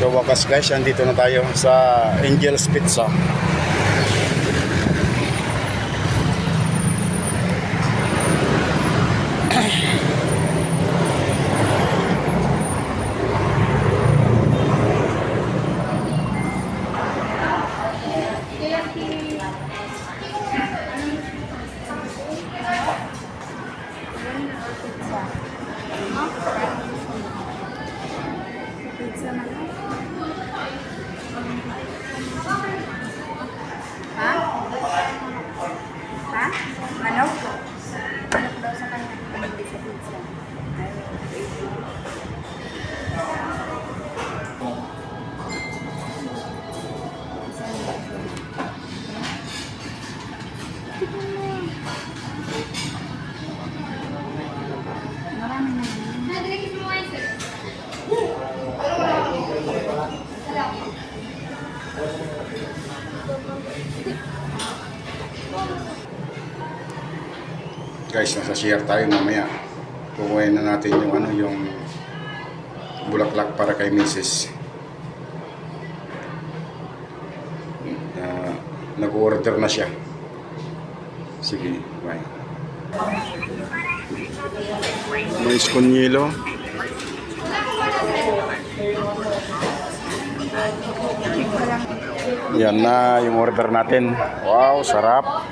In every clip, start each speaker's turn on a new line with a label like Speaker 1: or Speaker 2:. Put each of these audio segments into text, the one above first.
Speaker 1: So wakas guys, andito na tayo sa Angel's Pizza. Guys, nasa share tayo mamaya. Kukuhain na natin yung ano, yung bulaklak para kay Mrs. Uh, nag-order na siya. Sige, bye. May skonyelo. Yan na yung order natin. Wow, sarap.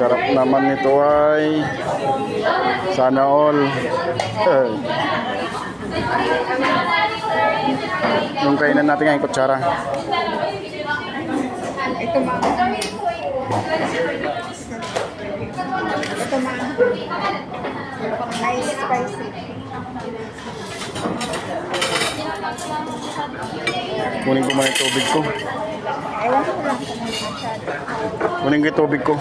Speaker 1: Sarap naman nito ay sana all. Eh. Yung kainan natin ngayon, kutsara.
Speaker 2: Ito mga. Ito mga. Nice spicy.
Speaker 1: Kunin ko muna yung tubig ko.
Speaker 2: Ewan ko lang kung masyado.
Speaker 1: Kunin ko yung tubig ko.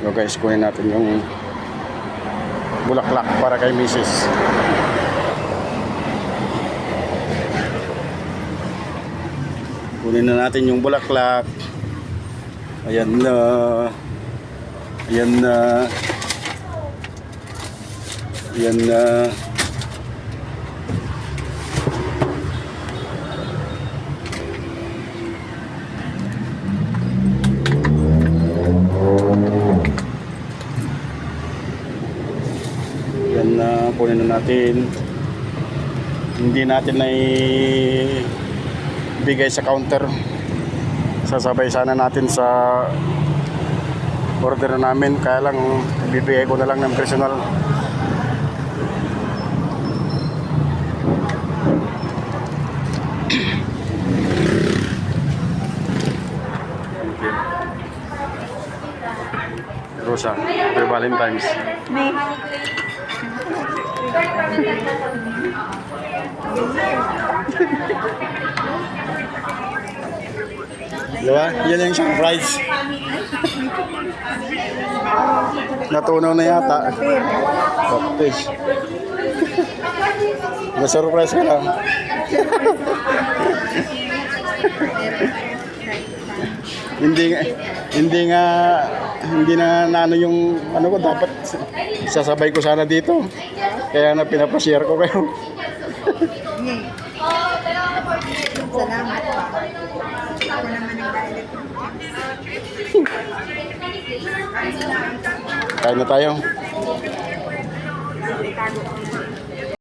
Speaker 1: So guys, kunin natin yung bulaklak para kay Mrs. Kunin na natin yung bulaklak. Ayan na. Ayan na. Ayan na. Yan na kunin na natin. Hindi natin na bigay sa counter. Sasabay sana natin sa order na namin. Kaya lang bibigay ko na lang ng personal. Rosa, happy Valentine's.
Speaker 2: May.
Speaker 1: Diba? Yan yung surprise. Natunaw na yata.
Speaker 2: Kapir.
Speaker 1: Tapos. Na-surprise ka lang. hindi nga hindi nga hindi na nano yung ano ko dapat sasabay ko sana dito. Kaya na pinapashare ko kayo.
Speaker 2: Salamat
Speaker 1: Kain na tayo.